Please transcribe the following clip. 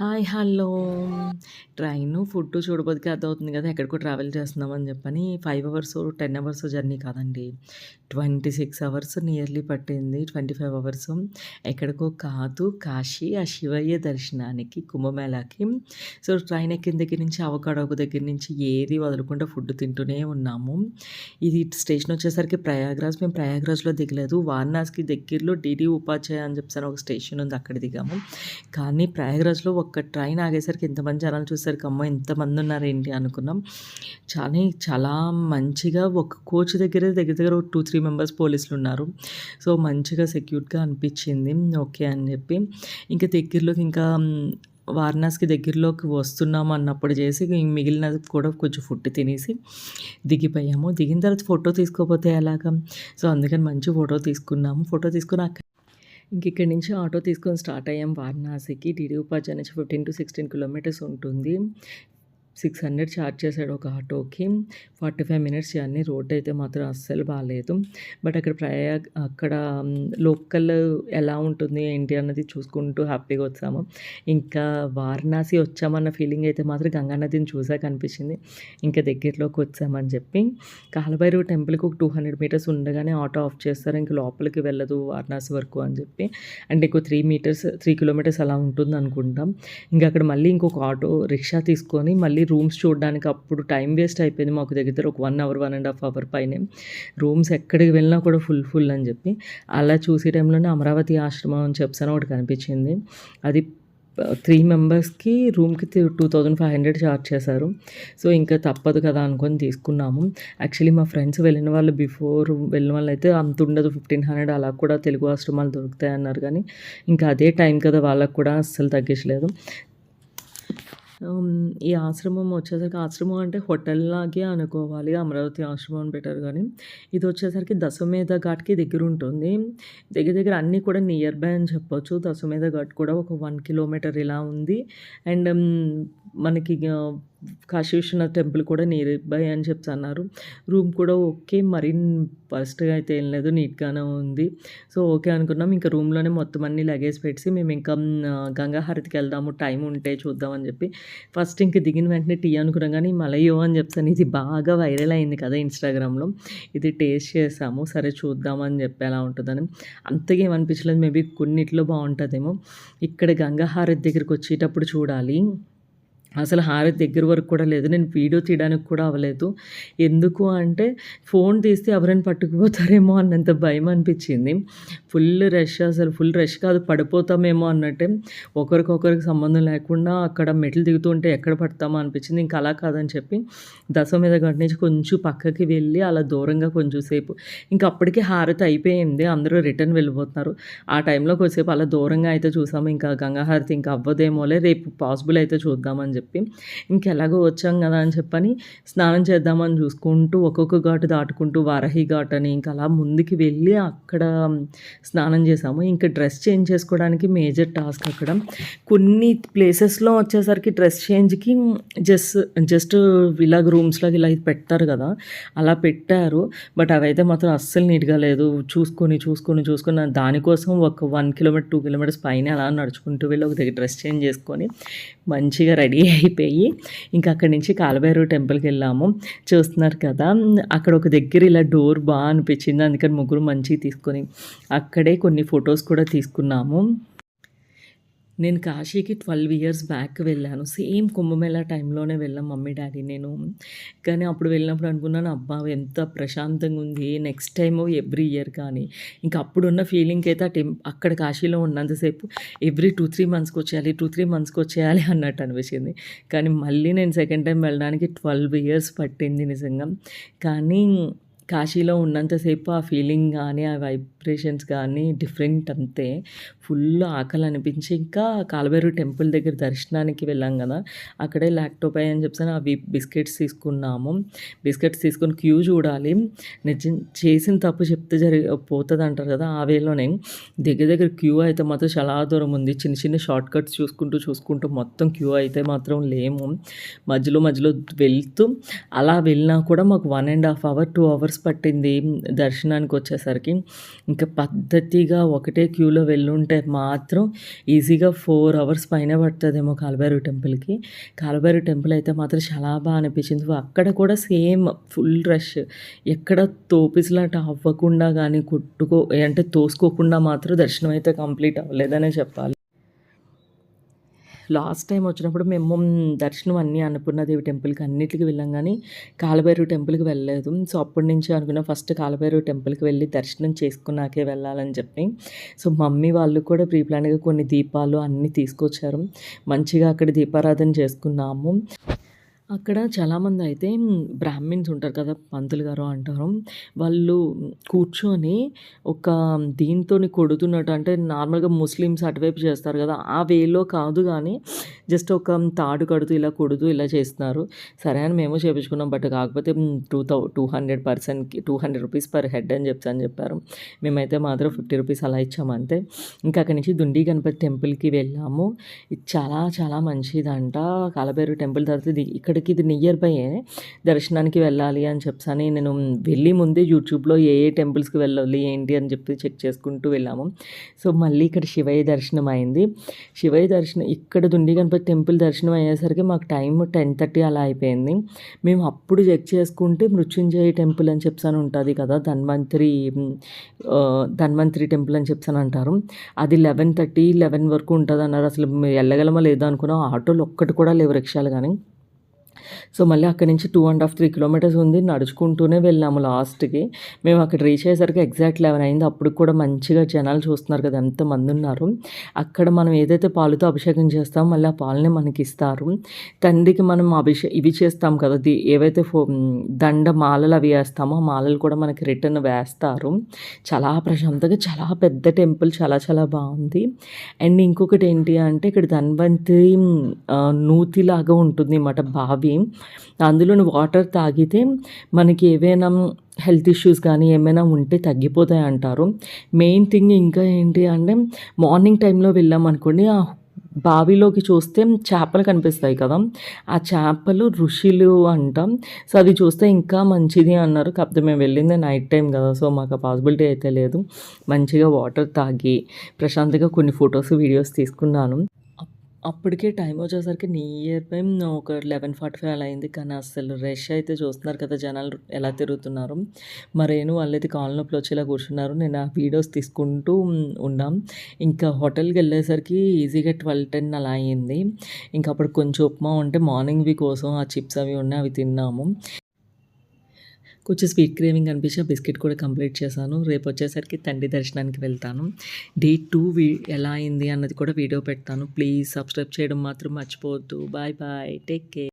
Hi! Hello! Train food చూడబోదుకే అర్థమవుతుంది కదా! ఎక్కడికో ట్రావెల్ చేస్తున్నామని చెప్పని five hours ten hours journey కాదండి. 26 అవర్స్ నియర్లీ పట్టింది. 25 అవర్స్. ఎక్కడికో కాదు కాశీ, ఆ శివయ్య దర్శనానికి, కుంభమేళాకి. సో, ట్రైన్ ఎక్కిన దగ్గర నుంచి అవకాడోకు దగ్గర నుంచి ఏది వదలకుండా ఫుడ్ తింటూనే ఉన్నాము. ఇది స్టేషన్ వచ్చేసరికి ప్రయాగ్రాజ్. మేము ప్రయాగ్రాజ్‌లో దిగలేదు. వారణాసికి దగ్గరలో డీడీ ఉపాధ్యాయ అని చెప్పేసి ఒక స్టేషన్ ఉంది. అక్కడ దిగాము. కానీ ప్రయాగ్రాజ్‌లో ఒక్క ట్రైన్ ఆగేసరికి ఇంతమంది జనాలు చూసేసరికి అమ్మో! ఇంతమంది ఉన్నారేంటి అనుకున్నాం. చాలా చాలా మంచిగా ఒక కోచ్ దగ్గరే దగ్గర దగ్గర ఒక 2, 3 మెంబర్స్ పోలీసులున్నారు. సో, మంచిగా సెక్యూర్డ్‌గా అనిపించింది. ఓకే అని చెప్పి. ఇంకా దగ్గరలోకి ఇంకా వారణాసికి దగ్గరలోకి వస్తున్నాము అన్నప్పుడు చేసి మిగిలినది కూడా కొంచెం ఫుడ్ తినేసి దిగిపోయాము. దిగిన తర్వాత ఫోటో తీసుకోకపోతే ఎలాగా? సో, అందుకని మంచి ఫోటో తీసుకున్నాము. ఫోటో తీసుకుని అక్కడ ఇంక ఇక్కడి నుంచి ఆటో తీసుకొని స్టార్ట్ అయ్యాం వారణాసికి. డీడీ ఉపాధ్యాయ నుంచి 15-16 కిలోమీటర్స్ ఉంటుంది. సిక్స్ హండ్రెడ్ ఛార్జ్ చేశాడు ఒక ఆటోకి. 45 మినిట్స్ జర్నీ. రోడ్ అయితే మాత్రం అస్సలు బాగాలేదు బట్ అక్కడ ప్రయాగ్ అక్కడ లోకల్ ఎలా ఉంటుంది ఏంటి అన్నది చూసుకుంటూ హ్యాపీగా వచ్చాము. ఇంకా వారణాసి వచ్చామన్న ఫీలింగ్ అయితే మాత్రం గంగా నదిని చూసాక అనిపించింది. ఇంకా దగ్గరలోకి వచ్చామని చెప్పి కాలభైరవ టెంపుల్‌కి ఒక 200 మీటర్స్ ఉండగానే ఆటో ఆఫ్ చేస్తారు. ఇంకా లోపలికి వెళ్ళదు వారణాసి వరకు అని చెప్పి. అంటే ఇంకో త్రీ మీటర్స్ త్రీ కిలోమీటర్స్ అలా ఉంటుంది అనుకుంటాం ఇంకా అక్కడ మళ్ళీ ఇంకొక ఆటో రిక్షా తీసుకొని మళ్ళీ రూమ్స్ చూడడానికి అప్పుడు టైం వేస్ట్ అయిపోయింది మాకు దగ్గర ఒక one hour, one and half hour పైనే. రూమ్స్ ఎక్కడికి వెళ్ళినా కూడా ఫుల్ ఫుల్ అని చెప్పి. అలా చూసే టైంలోనే అమరావతి ఆశ్రమం అని చెప్పేసి ఒకటి కనిపించింది. అది త్రీ మెంబర్స్‌కి రూమ్‌కి 2500 చార్జ్ చేశారు. సో, ఇంకా తప్పదు కదా అనుకొని తీసుకున్నాము. యాక్చువల్లీ మా ఫ్రెండ్స్ వెళ్ళిన వాళ్ళు బిఫోర్ వెళ్ళిన వాళ్ళు అయితే అంత ఉండదు 1500 అలా కూడా తెలుగు ఆశ్రమాలు దొరుకుతాయి అన్నారు కానీ, ఇంకా అదే టైం కదా వాళ్ళకు కూడా అస్సలు తగ్గించలేదు. ఈ ఆశ్రమం వచ్చేసరికి ఆశ్రమం అంటే హోటల్‌లాగే అనుకోవాలి. అమరావతి ఆశ్రమం అని పెట్టారు కానీ, ఇది వచ్చేసరికి దశమేధ ఘాట్‌కి దగ్గర ఉంటుంది. దగ్గర దగ్గర అన్నీ కూడా నియర్ బై అని చెప్పొచ్చు. దశమేధ ఘాట్ కూడా ఒక వన్ కిలోమీటర్ ఇలా ఉంది. అండ్ మనకి కాశీ విశ్వనాథ్ టెంపుల్ కూడా నియర్ బై అని చెప్పి అన్నారు. రూమ్ కూడా ఓకే. మరీ ఫస్ట్గా అయితే ఏం లేదు. నీట్‌గానే ఉంది. సో, ఓకే అనుకున్నాం. ఇంకా రూమ్‌లోనే మొత్తం అన్ని లగేజ్ పెట్టి మేము ఇంకా గంగాహారతికి వెళ్దాము టైం ఉంటే చూద్దాం అని చెప్పి ఫస్ట్ ఇంక దిగిన వెంటనే టీ అనుకున్నాం కానీ మలయో అని చెప్తాను ఇది బాగా వైరల్ అయింది కదా ఇన్‌స్టాగ్రామ్‌లో. ఇది టేస్ట్ చేసాము. సరే చూద్దాం అని చెప్పి ఎలా ఉంటుందని అంతగా ఏమి అనిపించలేదు. మేబీ కొన్నిట్లో బాగుంటుందేమో ఇక్కడ గంగా హారతి దగ్గరికి వచ్చేటప్పుడు చూడాలి. అసలు హారతి దగ్గర వరకు కూడా లేదు. నేను వీడియో తీయడానికి కూడా అవ్వలేదు. ఎందుకు అంటే ఫోన్ తీస్తే ఎవరైనా పట్టుకుపోతారేమో అన్నంత భయం అనిపించింది. ఫుల్ రష్ అసలు ఫుల్ రష్ కాదు పడిపోతామేమో అన్నట్టే. ఒకరికొకరికి సంబంధం లేకుండా అక్కడ మెట్లు దిగుతుంటే ఎక్కడ పడతామో అనిపించింది. ఇంకా అలా కాదని చెప్పి దశమేధ గంట నుంచి కొంచెం పక్కకి వెళ్ళి అలా దూరంగా కొంచెం సేపు ఇంక అప్పటికే హారతి అయిపోయింది. అందరూ రిటర్న్ వెళ్ళిపోతున్నారు. ఆ టైంలో కొద్దిసేపు అలా దూరంగా అయితే చూసాము. ఇంకా గంగా హారతి ఇంకా అవ్వదేమోలే రేపు పాసిబుల్ అయితే చూద్దామని చెప్పి. చెప్పి ఇంకెలాగో వచ్చాం కదా అని చెప్పని స్నానం చేద్దామని చూసుకుంటూ ఒక్కొక్క ఘాటు దాటుకుంటూ వారహి ఘాట్ అని ఇంకా అలా ముందుకు వెళ్ళి అక్కడ స్నానం చేసాము. ఇంకా డ్రెస్ చేంజ్ చేసుకోవడానికి మేజర్ టాస్క్ అక్కడ. కొన్ని ప్లేసెస్‌లో వచ్చేసరికి డ్రెస్ చేంజ్‌కి జస్ట్ జస్ట్ ఇలాగ రూమ్స్‌లాగా ఇలా పెడతారు కదా! అలా పెట్టారు. బట్ అవైతే మాత్రం అస్సలు నీట్‌గా లేదు. చూసుకొని, చూసుకొని, చూసుకొని దానికోసం ఒక వన్ కిలోమీటర్, టూ కిలోమీటర్స్ పైన అలా నడుచుకుంటూ వెళ్ళి ఒక దగ్గర డ్రెస్ చేంజ్ చేసుకొని మంచిగా రెడీ అయిపోయి ఇంకా అక్కడి నుంచి కాలభైరవ టెంపుల్‌కి వెళ్ళాము. చూస్తున్నారు కదా! అక్కడ ఒక దగ్గర ఇలా డోర్ బాగా అనిపించింది. అందుకని ముగ్గురు మంచిగా తీసుకొని అక్కడే కొన్ని ఫొటోస్ కూడా తీసుకున్నాము. నేను కాశీకి 12 ఇయర్స్ బ్యాక్ వెళ్ళాను. సేమ్ కుంభమేళా టైంలోనే వెళ్ళాం మమ్మీ, డాడీ నేను. కానీ అప్పుడు వెళ్ళినప్పుడు అనుకున్నాను అబ్బా! ఎంత ప్రశాంతంగా ఉంది. నెక్స్ట్ టైం ఎవ్రీ ఇయర్ కానీ ఇంకా అప్పుడున్న ఫీలింగ్‌కి అయితే ఆ టెం అక్కడ కాశీలో ఉన్నంతసేపు ఎవ్రీ 2, 3 మంత్స్‌కి వచ్చేయాలి. 2, 3 మంత్స్‌కి వచ్చేయాలి అన్నట్టు అనిపించింది. కానీ మళ్ళీ నేను సెకండ్ టైం వెళ్ళడానికి 12 ఇయర్స్ పట్టింది నిజంగా. కానీ కాశీలో ఉన్నంతసేపు ఆ ఫీలింగ్ కానీ ఆ వైబ్ వైబ్రేషన్స్ కానీ డిఫరెంట్ అంతే. ఫుల్ ఆకలి అనిపించి ఇంకా కాలవేరు టెంపుల్ దగ్గర దర్శనానికి వెళ్ళాం కదా! అక్కడే ల్యాక్టోపై అని చెప్పేసి అవి బిస్కెట్స్ తీసుకున్నాము. బిస్కెట్స్ తీసుకొని క్యూ చూడాలి. నిజం చేసిన తప్పు చెప్తే జరి పోతుంది అంటారు కదా! ఆ వేలోనే దగ్గర దగ్గర క్యూ అయితే మాత్రం చాలా దూరం ఉంది. చిన్న చిన్న షార్ట్ కట్స్ చూసుకుంటూ, చూసుకుంటూ మొత్తం క్యూ అయితే మాత్రం లేము. మధ్యలో మధ్యలో వెళ్తూ అలా వెళ్ళినా కూడా మాకు one and half hour, two hours పట్టింది దర్శనానికి వచ్చేసరికి. ఇంకా పద్ధతిగా ఒకటే క్యూలో వెళ్ళుంటే మాత్రం ఈజీగా ఫోర్ అవర్స్ పైన పడుతుందేమో కాలభైరవ టెంపుల్‌కి. కాలభైరవ టెంపుల్ అయితే మాత్రం చాలా బాగా అనిపించింది. అక్కడ కూడా సేమ్ ఫుల్ రష్. ఎక్కడ తోపిసలాట అవ్వకుండా కానీ కొట్టుకో అంటే తోసుకోకుండా మాత్రం దర్శనం అయితే కంప్లీట్ అవ్వలేదనే చెప్పాలి. లాస్ట్ టైం వచ్చినప్పుడు మేము దర్శనం అన్నీ అన్నపూర్ణాదేవి టెంపుల్‌కి అన్నిట్లికి వెళ్ళాం కానీ కాలభైరు టెంపుల్‌కి వెళ్ళలేదు. సో, అప్పటి నుంచి అనుకున్న ఫస్ట్ కాలభైరు టెంపుల్‌కి వెళ్ళి దర్శనం చేసుకున్నాకే వెళ్ళాలని చెప్పి. సో, మమ్మీ వాళ్ళు కూడా ప్రీ ప్లాన్గా కొన్ని దీపాలు అన్నీ తీసుకొచ్చారు. మంచిగా అక్కడ దీపారాధన చేసుకున్నాము. అక్కడ చాలామంది అయితే బ్రాహ్మిన్స్ ఉంటారు కదా! పంతులు గారు అంటారు. వాళ్ళు కూర్చొని ఒక దీంతో కొడుతున్నట్టు అంటే నార్మల్‌గా ముస్లిమ్స్ అటువైపు చేస్తారు కదా! ఆ వేలో కాదు కానీ జస్ట్ ఒక తాడు కడుతూ ఇలా కొడుతూ ఇలా చేస్తున్నారు. సరే అని మేము చేపించుకున్నాం. బట్ కాకపోతే టూ థౌ టూ హండ్రెడ్ పర్సెంట్కి two hundred rupees per head అని చెప్పి అని చెప్పారు. మేమైతే మాత్రం 50 రూపీస్ అలా ఇచ్చాము అంతే. ఇంకా అక్కడి నుంచి దుండి గణపతి టెంపుల్‌కి వెళ్ళాము. ఇది చాలా చాలా మంచిదంట. కాలభైరవ టెంపుల్ తర్వాత ఇక్కడ ఇక్కడికి ఇది నియర్ బైయే. దర్శనానికి వెళ్ళాలి అని చెప్పాను నేను వెళ్ళి ముందే యూట్యూబ్‌లో ఏ ఏ టెంపుల్స్‌కి వెళ్ళాలి ఏంటి అని చెప్పి చెక్ చేసుకుంటూ వెళ్ళాము. సో, మళ్ళీ ఇక్కడ శివయ్య దర్శనం అయింది. శివయ్య దర్శనం ఇక్కడ దుండి గణపతి టెంపుల్ దర్శనం అయ్యేసరికి మాకు టైం 10:30 అలా అయిపోయింది. మేము అప్పుడు చెక్ చేసుకుంటే మృత్యుంజయ టెంపుల్ అని చెప్పాను ఉంటుంది కదా! ధన్వంతరి ధన్వంతరి టెంపుల్ అని చెప్పాను అంటారు. అది 11:30, 11 వరకు ఉంటుంది అన్నారు అసలు మీరు వెళ్ళగలమా లేదా అనుకున్నాం. ఆటోలు ఒక్కటి కూడా లేవు రిక్షాలు కానీ సో, మళ్ళీ అక్కడి నుంచి 2 ½ 3 కిలోమీటర్స్ ఉంది. నడుచుకుంటూనే వెళ్ళాము లాస్ట్‌కి. మేము అక్కడ రీచ్ అయ్యేసరికి ఎగ్జాక్ట్ 11 అయింది. అప్పుడు కూడా మంచిగా జనాలు చూస్తున్నారు కదా! ఎంతమందున్నారు. అక్కడ మనం ఏదైతే పాలుతో అభిషేకం చేస్తామో మళ్ళీ ఆ పాలనే మనకి ఇస్తారు తండ్రికి మనం అభిషే ఇవి చేస్తాం కదా! ది ఏవైతే ఫో దండ మాలలు అవి వేస్తామో ఆ మాలలు కూడా మనకి రిటర్న్ వేస్తారు. చాలా ప్రశాంతంగా చాలా పెద్ద టెంపుల్ చాలా చాలా బాగుంది అండ్ ఇంకొకటి ఏంటి అంటే ఇక్కడ ధన్వంతి నూతిలాగా ఉంటుంది అన్నమాట బావి. అందులోని వాటర్ తాగితే మనకి ఏవైనా హెల్త్ ఇష్యూస్ కానీ ఏమైనా ఉంటే తగ్గిపోతాయి అంటారు మెయిన్ థింగ్ ఇంకా ఏంటి అంటే మార్నింగ్ టైంలో వెళ్ళామనుకోండి ఆ బావిలోకి చూస్తే చేపలు కనిపిస్తాయి కదా! ఆ చేపలు ఋషులు అంటాం సో, అది చూస్తే ఇంకా మంచిది అన్నారు. కాకపోతే మేము వెళ్ళింది నైట్ టైం కదా! సో, మాకు పాసిబిలిటీ అయితే లేదు. మంచిగా వాటర్ తాగి ప్రశాంతంగా కొన్ని ఫొటోస్ వీడియోస్ తీసుకున్నాను. అప్పటికే టైం వచ్చేసరికి నియర్ బై ఒక 11:45 అలా అయింది. కానీ అసలు రష్ అయితే చూస్తున్నారు కదా! జనాలు ఎలా తిరుగుతున్నారు మరేను రేణు వాళ్ళైతే కాళ్ళు నొప్పులు వచ్చేలా కూర్చున్నారు. నేను ఆ వీడియోస్ తీసుకుంటూ ఉన్నాం. ఇంకా హోటల్‌కి వెళ్ళేసరికి ఈజీగా 12, 10 అలా అయింది. ఇంకా అప్పుడు కొంచెం ఉప్మా ఉంటే మార్నింగ్‌వి కోసం ఆ చిప్స్ అవి ఉన్నాయి అవి తిన్నాము. కొంచెం స్వీట్ క్రేవింగ్ అనిపించి బిస్కెట్ కూడా కంప్లీట్ చేశాను. రేపు వచ్చేసరికి తండ్రి దర్శనానికి వెళ్తాను. డే టూ వీ ఎలా అయింది అన్నది కూడా వీడియో పెడతాను. ప్లీజ్ సబ్స్క్రైబ్ చేయడం మాత్రం మర్చిపోవద్దు. Bye bye. Take care.